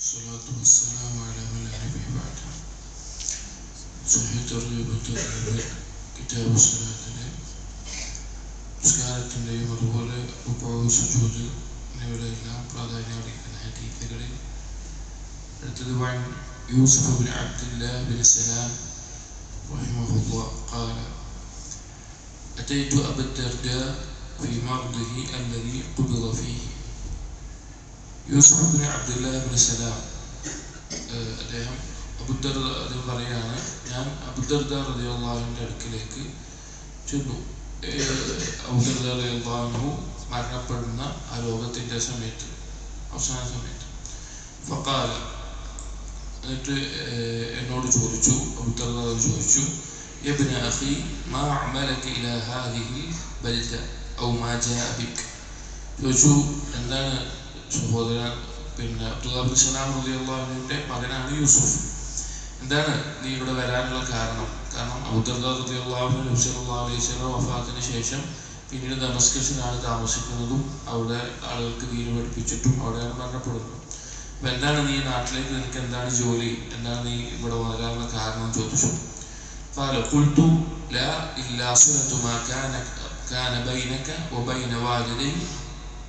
الصلاة والسلام على من لا نبي بعده صحيح തർജീബ് കിതാബ് സ്വലാത്തിലെ നിസ്കാരത്തിൻ്റെയും അതുപോലെ റുക്കോവ് സുജൂദ് എന്നിവയിലെല്ലാം പ്രാധാന്യം അർഹിക്കുന്ന ഹദീസുകളിൽ അടുത്തത് വൻ യൂസുഫ് ബിൻ അബ്ദുല്ലാ ബിൻ സലാം رحمه الله قال أتيت أبا الدرداء في مرضه الذي قبض فيه Yusuf bin Abdullah bin Salam ഏഹ് അദ്ദേഹം അബുദർ അദ്ദേഹം പറയാണ് ഞാൻ അബുദർദ റളിയല്ലാഹുവിന്റെ അടുക്കിലേക്ക് ചെന്നു. അബുദർദ റളിയല്ലാഹു മരണപ്പെടുന്ന ആ ലോകത്തിന്റെ സമയത്ത് അവസാന സമയത്ത്. ഫക്കാല എന്നിട്ട് ഏഹ് എന്നോട് ചോദിച്ചു അബുദർദ ചോദിച്ചു യബ്ന അഖി മാ അമലക ഇലാ ഹാദിഹി ബൽദ ഔ മാ ജാഅ ബിക് ചോദിച്ചു എന്താണ് സഹോദരൻ പിന്നെ അബ്ദുല്ലാബിൻ സലാം റളിയല്ലാഹുവിന്റെ മകനാണ് യൂസുഫ് എന്താണ് നീ ഇവിടെ വരാനുള്ള കാരണം കാരണം അബുദർദാഹു അലൈഹി വഫാത്തിന് ശേഷം പിന്നീട് ദമസ്കസിലാണ് താമസിക്കുന്നതും അവിടെ ആളുകൾക്ക് ദീന് പഠിപ്പിച്ചിട്ടും അവിടെയാണ് മരണപ്പെടുന്നത് അപ്പൊ എന്താണ് നീ നാട്ടിലേക്ക് നിനക്ക് എന്താണ് ജോലി എന്താണ് നീ ഇവിടെ വരാനുള്ള കാരണം ചോദിച്ചു قال قلت لا إلا صلة ما كان كان بينك وبين والدي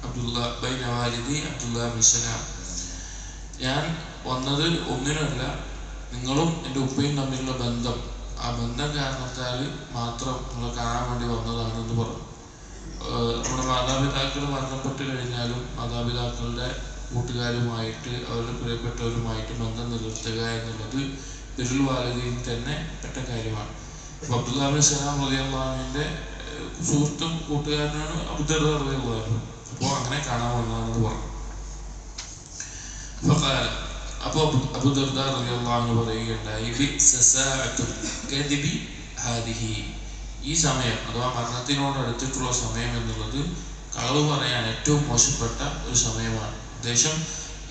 അബ്ദുള്ള ബൈന വാലിദി അബ്ദുള്ള ബിൻ ഞാൻ വന്നത് ഒന്നിനല്ല നിങ്ങളും എന്റെ ഉപ്പയും തമ്മിലുള്ള ബന്ധം. ആ ബന്ധം കാരണത്താൽ മാത്രം നിങ്ങൾ കാണാൻ വേണ്ടി വന്നതാണ് എന്ന് പറഞ്ഞു. നമ്മുടെ മാതാപിതാക്കൾ മരണപ്പെട്ട് കഴിഞ്ഞാലും മാതാപിതാക്കളുടെ കൂട്ടുകാരുമായിട്ട് അവരുടെ പ്രിയപ്പെട്ടവരുമായിട്ട് ബന്ധം നിലനിർത്തുക എന്നുള്ളത് ബിരുൽ വാലതിയിൽ തന്നെ പെട്ട കാര്യമാണ്. അപ്പൊ അബ്ദുള്ള ബിൻ സലാം റളിയല്ലാഹുവിന്റെ സുഹൃത്തും കൂട്ടുകാരനാണ് അബ്ദുള്ള റളിയല്ലാഹു അപ്പോ അങ്ങനെ കാണാൻ വന്നതെന്ന് പറഞ്ഞു അപ്പോൾ അബുദർദാർ പറയുകയുണ്ടായി ഈ സമയം അഥവാ മരണത്തിനോട് അടുത്തിട്ടുള്ള സമയം എന്നുള്ളത് കളവ് പറയാൻ ഏറ്റവും മോശപ്പെട്ട ഒരു സമയമാണ്. ഉദ്ദേശം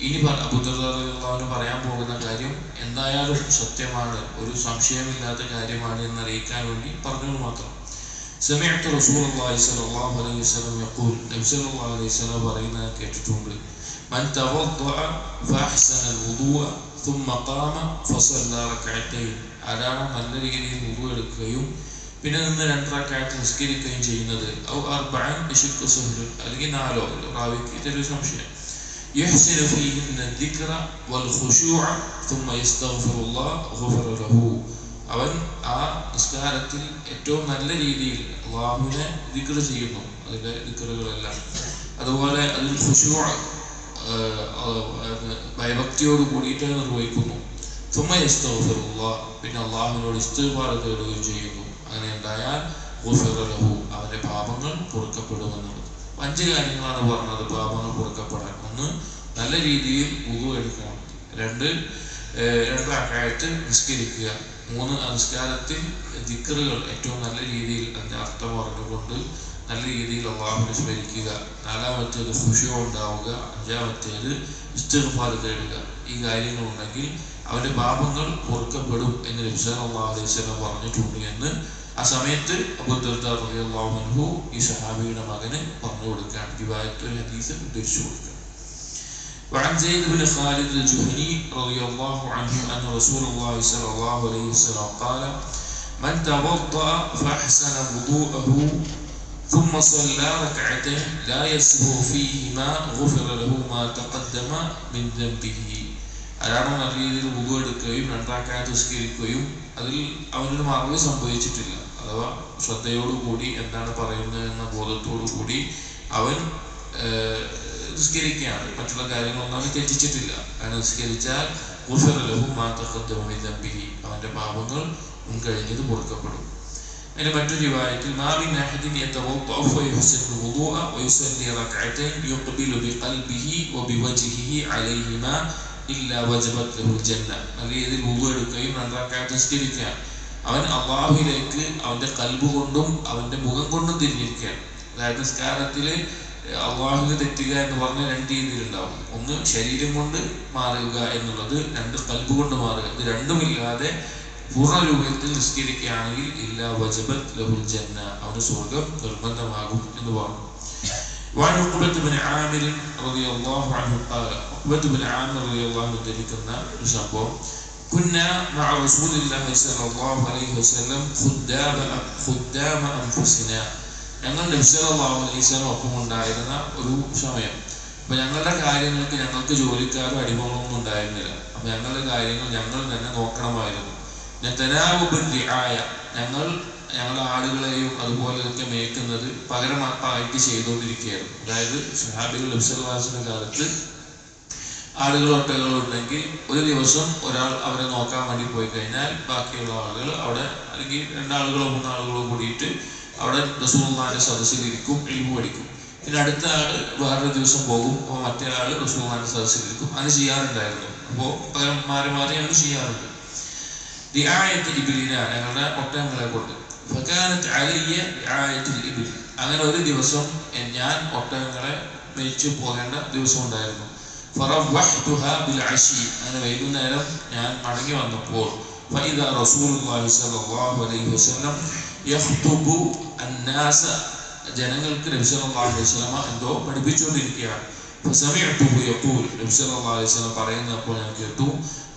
ഇനി അബുദർദാർന്ന് പറയാൻ പോകുന്ന കാര്യം എന്തായാലും സത്യമാണ് ഒരു സംശയമില്ലാത്ത കാര്യമാണ് എന്നറിയിക്കാൻ വേണ്ടി പറഞ്ഞു മാത്രം. سمعت رسول الله صلى الله عليه وسلم يقول نبي صلى الله عليه وسلم പറയുന്നത് കേട്ടിട്ടുണ്ട് من توضأ فأحسن الوضوء ثم قام فصلى ركعتين ആരാണ് നല്ല രീതിയിൽ വുളു എടുക്കുകയും പിന്നെ നിന്ന് രണ്ടരക്കാലത്ത് നിസ്കരിക്കുകയും ചെയ്യുന്നത് ഔ അർബഅൻ ബിശിക്ക് സുഹ്ർ അല്ലെങ്കിൽ നാലോ റാവിക്ക് ചെറിയ സംശയം يحسن فيهن الذكر والخشوع ثم يستغفر الله غفر له അവൻ ആ നിസ്കാരത്തിൽ ഏറ്റവും നല്ല രീതിയിൽ അള്ളാഹുവിനെ ദിക്ർ ചെയ്യുന്നു. അതിന്റെ ദിക്റുകളെല്ലാം. അതുപോലെ അതിൽ ഖുശു ഭയഭക്തിയോട് കൂടിയിട്ട് നിർവഹിക്കുന്നു. സുമയസ്തഫറുള്ള പിന്നെ അള്ളാഹുവിനോട് ഇസ്തുപാറ തേടുകയും ചെയ്യുന്നു. അങ്ങനെ ഉണ്ടായാൽ ഗുഫറലഹു അവന്റെ പാപങ്ങൾ പൊറുക്കപ്പെടുമെന്നുള്ളത് അഞ്ച് കാര്യങ്ങളാണ് പറഞ്ഞത് പാപങ്ങൾ പൊറുക്കപ്പെടാൻ. ഒന്ന് നല്ല രീതിയിൽ ഉതു എടുക്കണം. രണ്ട് രണ്ടാക്കായിട്ട് നിസ്കരിക്കുക. മൂന്ന് നിസ്കാരത്തിൽ ദിക്കറുകൾ ഏറ്റവും നല്ല രീതിയിൽ അതിന്റെ അർത്ഥം പറഞ്ഞുകൊണ്ട് നല്ല രീതിയിൽ അള്ളാഹുവിനെ സ്മരിക്കുക നാലാമത്തേത് ഖുഷിയോ ഉണ്ടാവുക. അഞ്ചാമത്തേത് ഇസ്തിഗ്ഫാർ തേടുക. ഈ കാര്യങ്ങളുണ്ടെങ്കിൽ അവന്റെ പാപങ്ങൾ പൊറുക്കപ്പെടും എന്ന് നബിസൻ അള്ളാഹു അലൈഹി സ്വലം പറഞ്ഞിട്ടുണ്ട് എന്ന് ആ സമയത്ത് അബുദ്ദാഹു ഈ സഹാബിയുടെ മകന് പറഞ്ഞു കൊടുക്കുകയാണ്. ദിവായത്ത് ഒരു ഹദീസ് ഉദ്ധരിച്ചു കൊടുക്കുക وعن زيد بن خالد الجهني رضي الله عنه أن رسول الله صلى الله عليه وسلم قال من توضأ فأحسن وضوءه ثم صلى ركعتين لا يسهو فيهما غفر له ما تقدم من ذنبه അയാൾ നല്ല രീതിയിൽ മുഖം എടുക്കുകയും രണ്ടാക്കായ നിസ്കരിക്കുകയും അതിൽ അവനൊരു മറവ് സംഭവിച്ചിട്ടില്ല അഥവാ ശ്രദ്ധയോടുകൂടി എന്താണ് പറയുന്നത് എന്ന ബോധത്തോടു കൂടി അവൻ നിസ്കരിക്കുകയാണ് മറ്റുള്ള കാര്യങ്ങളൊന്നും തെറ്റിച്ചിട്ടില്ല. അങ്ങനെ നിസ്കരിച്ചാൽ അവന്റെ പാപങ്ങൾ മുൻകഴിഞ്ഞത് പൊറുക്കപ്പെടും അതിന് മറ്റൊരു വായത്തിൽ ഏതിൽ ഉതു എടുക്കുകയും അവൻ അള്ളാഹുലേക്ക് അവന്റെ കൽബ് കൊണ്ടും അവന്റെ മുഖം കൊണ്ടും തിരിഞ്ഞിരിക്കുകയാണ്. അതായത് നിസ്കാരത്തിൽ അള്ളാഹുവിന് തെറ്റുക എന്ന് പറഞ്ഞ രണ്ട് രീതിയിലുണ്ടാവും ഒന്ന് ശരീരം കൊണ്ട് മാറുക എന്നുള്ളത് രണ്ട് കൽബ് കൊണ്ട് മാറുക ഇത് രണ്ടുമില്ലാതെ പൂർണ്ണ രൂപത്തിൽ നിസ്കരിക്കുകയാണെങ്കിൽ ഇല്ല വജബത് ലഹുൽ ജന്ന അവന് സ്വർഗം നിർബന്ധമാകും എന്ന് പറഞ്ഞു وعن عقبة بن عامر رضي الله عنه قال عقبة بن عامر رضي الله عنه ذلكنا സംഭവം كنا مع رسول الله صلى الله عليه وسلم خدام خدام أنفسنا ഞങ്ങൾ നബി സല്ലല്ലാഹു അലൈഹി വസല്ലം ഒപ്പം ഉണ്ടായിരുന്ന ഒരു സമയം. അപ്പൊ ഞങ്ങളുടെ കാര്യങ്ങൾക്ക് ഞങ്ങൾക്ക് ജോലിക്കാരും അടിമകളൊന്നും ഉണ്ടായിരുന്നില്ല. അപ്പൊ ഞങ്ങളുടെ കാര്യങ്ങൾ ഞങ്ങൾ തന്നെ നോക്കണമായിരുന്നു. ആയ ഞങ്ങൾ ഞങ്ങളുടെ ആടുകളെയും അതുപോലെയൊക്കെ മേക്കുന്നത് പകരമായിട്ട് ചെയ്തുകൊണ്ടിരിക്കുകയായിരുന്നു. അതായത് സുഹാബികൾ നബ്സൽവാസിന്റെ കാലത്ത് ആടുകൾ ഒട്ടകൾ ഉണ്ടെങ്കിൽ ഒരു ദിവസം ഒരാൾ അവരെ നോക്കാൻ വേണ്ടി പോയി കഴിഞ്ഞാൽ ബാക്കിയുള്ള ആളുകൾ അവിടെ അല്ലെങ്കിൽ രണ്ടാളുകളോ മൂന്നാളുകളോ കൂടിയിട്ട് അവിടെ റസൂൽമാരുടെ സദസ്സിലിരിക്കും എഴുമ്പ് പഠിക്കും. പിന്നെ അടുത്ത ആൾ വേറൊരു ദിവസം പോകും അപ്പോൾ മറ്റേ ആൾ റസൂൽമാരുടെ സദസ്സിലിരിക്കും അങ്ങനെ ചെയ്യാറുണ്ടായിരുന്നു. അപ്പോൾ പകരന്മാരെ മാറി ഞങ്ങൾ ചെയ്യാറുണ്ട്. ദിആയത്തിൽ ഞങ്ങളുടെ ഒട്ടകങ്ങളെ കൊണ്ട്. ഫക്കാനത്ത് അങ്ങനെ ഒരു ദിവസം ഞാൻ ഒട്ടകങ്ങളെ മേയിച്ചു പോകേണ്ട ദിവസം ഉണ്ടായിരുന്നു അങ്ങനെ വൈകുന്നേരം ഞാൻ മടങ്ങി വന്നപ്പോൾ صلى الله عليه وسلم يخطب الناس ജനങ്ങൾക്ക് നബി സല്ലല്ലാഹു അലൈഹി വസല്ലമ എന്തോ പഠിപ്പിച്ചുകൊണ്ടിരിക്കുകയാണ് فسمعته يقول നബി സല്ലല്ലാഹു അലൈഹി വസല്ലം പറയുന്നപ്പോൾ ഞാൻ കേട്ടു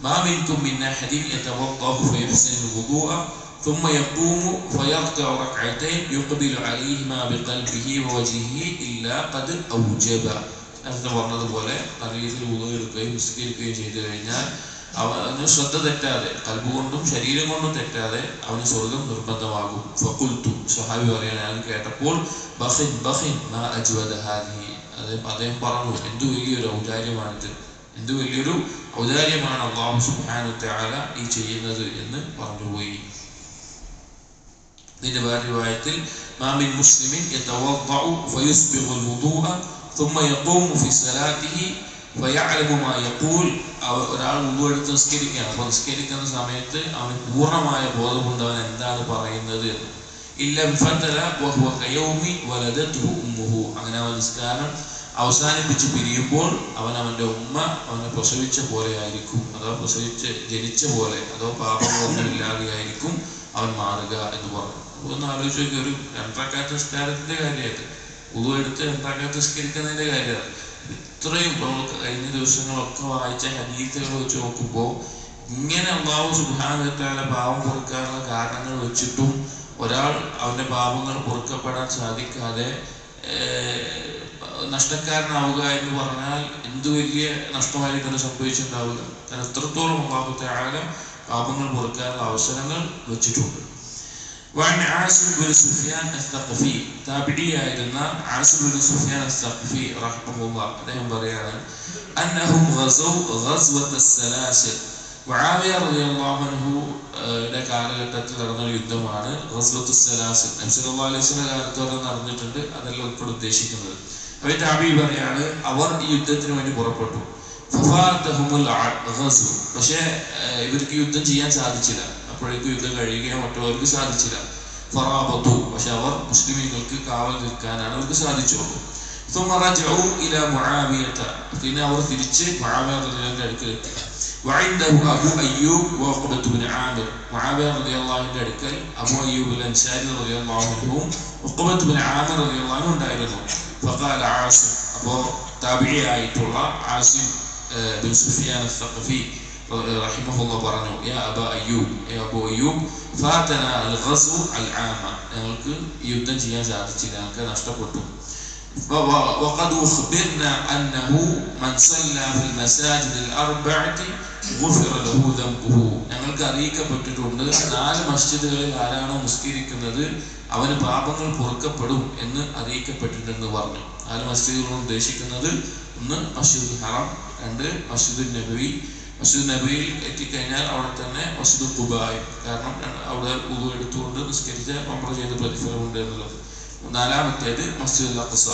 ما منكم من أحد يتوضأ فيحسن الوضوء ثم يقوم فيركع ركعتين يقبل عليهما بقلبه ووجهه إلا قد أوجب നേരത്തെ പറഞ്ഞതുപോലെ നല്ല രീതിയിൽ ഉദവ് എടുക്കുകയും നിസ്കരിക്കുകയും ചെയ്തു കഴിഞ്ഞാൽ അവന് ശ്രദ്ധ തെറ്റാതെ കൽബ് കൊണ്ടും ശരീരം കൊണ്ടും തെറ്റാതെ അവന് സ്വർഗം നിർബന്ധമാകും ഫക്കുൽത്തു സഹാബി പറയാൻ ഞാൻ കേട്ടപ്പോൾ ബഹിൻ ബഹിൻ മാ അജ്വദ ഹാദിഹി അദ്ദേഹം അദ്ദേഹം പറഞ്ഞു എന്തു വലിയൊരു ഔദാര്യമാണിത് എന്തു വലിയൊരു ഔദാര്യമാണ് അള്ളാഹു സുബ്ഹാനഹു തആല ഈ ചെയ്യുന്നത് എന്ന് പറഞ്ഞുപോയി ഇതിന്റെ വേറെ രൂപത്തിൽ മാമിൻ മുസ്ലിമിൻ യതവദ്ദഉ ഫയുസ്ബിഗു الوضوء ثم يقوم في صلاته فيعلم ما يقول അവ- ഒരാൾ ഉള്ളു എടുത്ത് നിസ്കരിക്കുകയാണ്. അപ്പൊ നിസ്കരിക്കുന്ന സമയത്ത് അവന് പൂർണമായ ബോധമുണ്ട്. അവൻ എന്താണ് പറയുന്നത്? അങ്ങനെ അവൻ നിസ്കാരം അവസാനിപ്പിച്ച് പിരിയുമ്പോൾ അവൻ അവന്റെ ഉമ്മ അവനെ പ്രസവിച്ച പോലെ ആയിരിക്കും. അഥവാ പ്രസവിച്ച് ജനിച്ച പോലെ അതോ പാപങ്ങളൊന്നും ഇല്ലാതെയായിരിക്കും അവൻ മാറുക എന്ന് പറഞ്ഞു. ഒന്ന് ആലോചിച്ച് നോക്കി ഒരു രണ്ടരക്കാത്ത നിസ്കാരത്തിന്റെ കാര്യമായിട്ട്. ഉളു എടുത്ത് നിസ്കരിക്കുന്നതിന്റെ കാര്യമാണ്. ഇത്രയും നമ്മൾ കഴിഞ്ഞ ദിവസങ്ങളൊക്കെ വായിച്ച ഹദീത്തുകൾ വെച്ച് നോക്കുമ്പോൾ ഇങ്ങനെ അള്ളാഹു സുബാനത്താല പാവം പൊറുക്കാനുള്ള കാരണങ്ങൾ വെച്ചിട്ടും ഒരാൾ അവന്റെ പാപങ്ങൾ പൊറുക്കപ്പെടാൻ സാധിക്കാതെ നഷ്ടക്കാരനാവുക എന്ന് പറഞ്ഞാൽ എന്ത് വലിയ നഷ്ടമായിരിക്കും സംഭവിച്ചിട്ടുണ്ടാവുക കാരണം എത്രത്തോളം അള്ളാഹു താല പാപങ്ങൾ പൊറുക്കാനുള്ള അവസരങ്ങൾ വെച്ചിട്ടുണ്ട്. وعن عاصم بن سفيان الثقفي تابعي ആയിരുന്ന عاصم بن سفيان الثقفي رحمه الله അദ്ദേഹം പറയാണ് أنهم غزوا غزوة السلاسل മുആവിയ റളിയല്ലാഹു അൻഹു യുടെ കാലഘട്ടത്തിൽ നടന്ന ഒരു യുദ്ധമാണ് ഗസ്വത്തു സലാസിൽ നബി സല്ലല്ലാഹു അലൈഹി വസല്ലം കാലത്ത് വരെ നടന്നിട്ടുണ്ട് അതല്ല ഉൾപ്പെടെ ഉദ്ദേശിക്കുന്നത് അവർ താബി പറയാണ് അവർ ഈ യുദ്ധത്തിന് വേണ്ടി പുറപ്പെട്ടു ഫഫാത്തഹുമുൽ അ- ഗസ്വ. പക്ഷേ ഏഹ്, ഇവർക്ക് യുദ്ധം ചെയ്യാൻ സാധിച്ചില്ല അപ്പോഴേക്കും യുദ്ധം കഴിയുകയും മറ്റുള്ളവർക്ക് സാധിച്ചില്ല. ഫറാബത്തു. പക്ഷെ അവർ മുസ്ലിമീങ്ങൾക്ക് കാവൽ നിൽക്കാനാണ് അവർക്ക് സാധിച്ചുള്ളൂ. പിന്നെ അവർ തിരിച്ച് മുആവിയ അടുക്കൽ അയ്യൂബ് അൽ ഉണ്ടായിരുന്നു. ഫഖാല അപ്പോൾ ആയിട്ടുള്ള ആസിം ബിൻ സുഫിയാൻ അൽ الثقفي رحمه الله പറഞ്ഞു يا أبا أيوب يا أبو أيوب فاتنا الغزو العام ഞങ്ങൾക്ക് ഈ യുദ്ധം ചെയ്യാൻ സാധിച്ചില്ല ഞങ്ങൾക്ക് നഷ്ടപ്പെട്ടു و- وقد أخبرنا أنه من صلى في المساجد الأربعة غفر له ذنبه ഞങ്ങൾക്ക് അറിയിക്കപ്പെട്ടിട്ടുണ്ട് നാല് മസ്ജിദുകളിൽ ആരാണോ നിസ്കരിക്കുന്നത് അവന് പാപങ്ങൾ പൊറുക്കപ്പെടും എന്ന് അറിയിക്കപ്പെട്ടിട്ടുണ്ടെന്ന് പറഞ്ഞു നാല് മസ്ജിദുകൾ ഉദ്ദേശിക്കുന്നത് ഒന്ന് മസ്ജിദ് ഹറം രണ്ട് മസ്ജിദ് നബവി മസ്ജിദ് നബിയിൽ എത്തിക്കഴിഞ്ഞാൽ അവിടെ തന്നെ മസ്ജിദ് കുബായി കാരണം അവിടെ ഉദു എടുത്തുകൊണ്ട് നിസ്കരിച്ച നമ്മൾ ചെയ്ത പ്രതിഫലമുണ്ട് എന്നുള്ളത് നാലാമത്തേത് മസ്ജിദ് അഖ്സ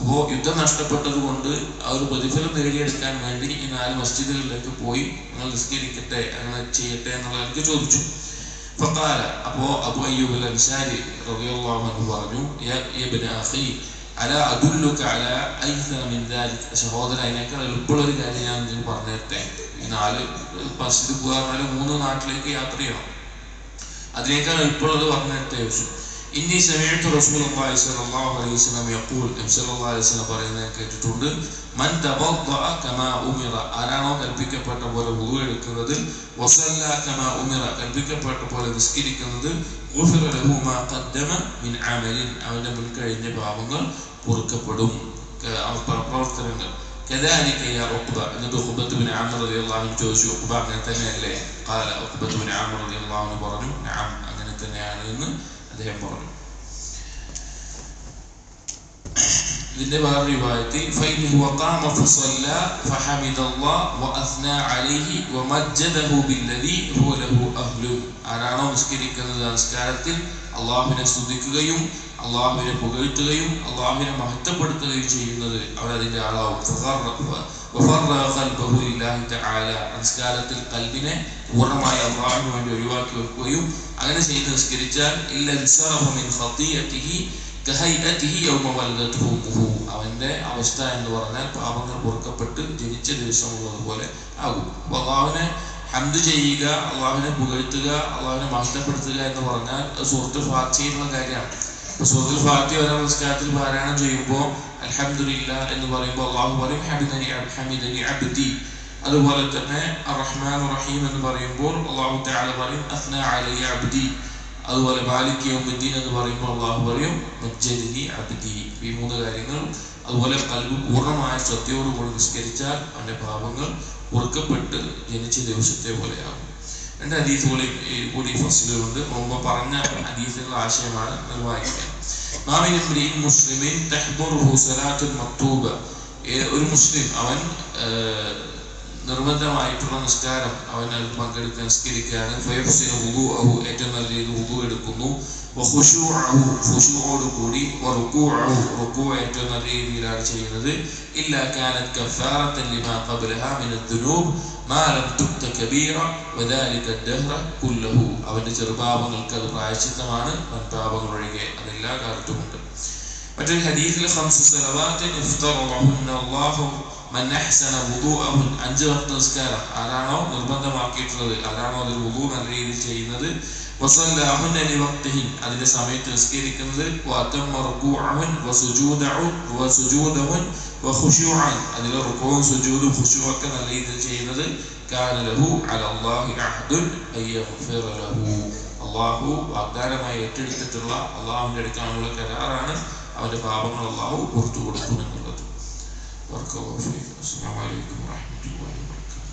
അപ്പോൾ യുദ്ധം നഷ്ടപ്പെട്ടത് കൊണ്ട് ആ ഒരു പ്രതിഫലം നേടിയെടുക്കാൻ വേണ്ടി ഈ നാല് മസ്ജിദുകളിലേക്ക് പോയി നിങ്ങൾ നിസ്കരിക്കട്ടെ അങ്ങനെ ചെയ്യട്ടെ എന്നുള്ള എനിക്ക് ചോദിച്ചു. ഫക്കാല അപ്പോ അബു അയ്യൂബ് അൻസാരി റളിയല്ലാഹു പറഞ്ഞു യാ ഇബ്ന അഖി അല ഐസ മിൻ അതിനേക്കാൾ എളുപ്പമുള്ള ഒരു കാര്യം ഞാൻ പറഞ്ഞു തരട്ടെ നാല് ബസ്സിൽ പോകാൻ പറഞ്ഞാൽ മൂന്ന് നാട്ടിലേക്ക് യാത്ര ചെയ്യണം. അതിനേക്കാൾ ഇപ്പോഴത് പറഞ്ഞിട്ട് ആവശ്യം ഇനി സമയത്ത് റസൂൽ അള്ളാഹി സ്വല്ലല്ലാഹു പറയുന്നത് കേട്ടിട്ടുണ്ട്. മൻ ഉമിറ ആരാണോ കൽപ്പിക്കപ്പെട്ട പോലെ വുളു എടുക്കുന്നത് കൽപ്പിക്കപ്പെട്ട പോലെ നിസ്കരിക്കുന്നത് അവന്റെ മുൻകഴിഞ്ഞ പാപങ്ങൾ പൊറുക്കപ്പെടും. പ്രവർത്തനങ്ങൾ. എന്നിട്ട് ഉഖ്ബത്ത് ബിൻ ആമർ റളിയല്ലാഹു ചോദിച്ചു ഉഖ്ബ അങ്ങനെ തന്നെയല്ലേ ഖാല ഉഖ്ബത്ത് ബിൻ ആമർ റളിയല്ലാഹു പറഞ്ഞു നഅം അങ്ങനെ തന്നെയാണ് എന്ന് അദ്ദേഹം പറഞ്ഞു. ഇതിന്റെ വേറെ റിവായത്തിൽ ഫൈനഹു വഖാമ ഫസല്ല ഫഹമിദല്ലാഹ് വഅസ്ന അലൈഹി വമജ്ജദഹു ബില്ലദി ഹുവ ലഹു അഹ്ലു. ആരാണോ നിസ്കരിക്കുന്നത് നമസ്കാരത്തിൽ അള്ളാഹുവിനെ സ്തുതിക്കുകയും അള്ളാഹുവിനെ പുകഴ്ത്തുകയും അള്ളാഹുവിനെ മഹത്വപ്പെടുത്തുകയും ചെയ്യുന്നത് അവൻ അതിന്റെ ആളാവും കൽബിനെ പൂർണമായി അള്ളാഹുവിന് വേണ്ടി ഒഴിവാക്കി വെക്കുകയും അങ്ങനെ ചെയ്ത് നിസ്കരിച്ചാൽ അവന്റെ അവസ്ഥ എന്ന് പറഞ്ഞാൽ പാപങ്ങൾ പൊറുക്കപ്പെട്ട് ജനിച്ച ദിവസമുള്ളത് പോലെ ആകും. അപ്പൊ അള്ളാഹുവിനെ ഹന്ത് ചെയ്യുക അള്ളാഹുവിനെ പുകഴ്ത്തുക അള്ളാഹുവിനെ മഷ്ടപ്പെടുത്തുക എന്ന് പറഞ്ഞാൽ സുഹൃത്ത് ഫാറ്റ് ചെയ്യുന്ന കാര്യമാണ്. ഇപ്പൊ സൂറത്തുൽ ഫാത്തിഹ ഒരാൾ നിസ്കാരത്തിൽ പാരായണം ചെയ്യുമ്പോൾ അൽഹംദുലില്ല എന്ന് പറയുമ്പോൾ അള്ളാഹു പറയും ഹമിദനി അബ്- ഹമിദനി അബ്ദി. അതുപോലെ തന്നെ റഹ്മാൻ റഹീം എന്ന് പറയുമ്പോൾ അള്ളാഹു തആല പറയും അസ്ന അലൈയ അബ്ദി. അതുപോലെ മാലിക് യൗമുദ്ദീൻ എന്ന് പറയുമ്പോൾ അള്ളാഹു പറയും മജ്ജദിനി അബ്ദി. ഈ മൂന്ന് കാര്യങ്ങൾ അതുപോലെ കൽബ് പൂർണമായ ശ്രദ്ധയോടുകൂടി നിസ്കരിച്ചാൽ അവന്റെ പാപങ്ങൾ ഉറക്കപ്പെട്ട് ജനിച്ച ദിവസത്തെ പോലെയാകും. രണ്ട് ഹദീസ് കൂടി കൂടി കൊണ്ട് മുമ്പ് പറഞ്ഞ ഹദീസിലുള്ള ആശയമാണ് മക്തൂബ. ഒരു മുസ്ലിം അവൻ നിർബന്ധമായിട്ടുള്ള നിസ്കാരം അവൻ പങ്കെടുക്കാൻ നിസ്കരിക്കുകയാണ്. ഏറ്റവും നല്ല രീതിയിൽ വുദൂ എടുക്കുന്നു. ഖുഷൂറോട് കൂടി റുക്കൂ ഏറ്റവും നല്ല രീതിയിലാണ് ചെയ്യുന്നത്. ഇല്ലാ കാനത് കഫാറത്തൻ ലിമാ ഖബ്ലഹ മിന ദുനൂബ് മാ ലം തുക്ത കബീറ വദാലിക ദഹ്റ കുല്ലഹു. അവന്റെ ചെറുപാപങ്ങൾക്ക് അത് പ്രായശ്ചിത്തമാണ് വൻപാപങ്ങൾ ഒഴികെ അതെല്ലാ കാലത്തുമുണ്ട് മറ്റൊരു ഹദീസിൽ ഖംസു സലവാത്തിൻ ഇഫ്തറഹുന്ന അല്ലാഹു മൻ അഹ്സന വുദൂഅഹുൻ അഞ്ച് വക്ത നിസ്കാരം. ആരാണോ നിർബന്ധമാക്കിയിട്ടുള്ളത് ആരാണോ അതിൽ വുദൂ നല്ല രീതിയിൽ ചെയ്യുന്നത് അതിന്റെ സമയത്ത് നിസ്കരിക്കുന്നത് അതിൽ റുകൂഉം സുജൂദും ഖുശൂഅൊക്കെ നല്ല രീതിയിൽ ചെയ്യുന്നത് അള്ളാഹു വാഗ്ദാനമായി ഏറ്റെടുത്തിട്ടുള്ള അള്ളാഹുവിന്റെ അടുക്കാനുള്ള കരാറാണ് അവന്റെ പാപങ്ങൾ അള്ളാഹു പുറത്തു കൊടുക്കും എന്നുള്ളത്. അസ്സാം വലൈക്കും വാഹമത്തുള്ള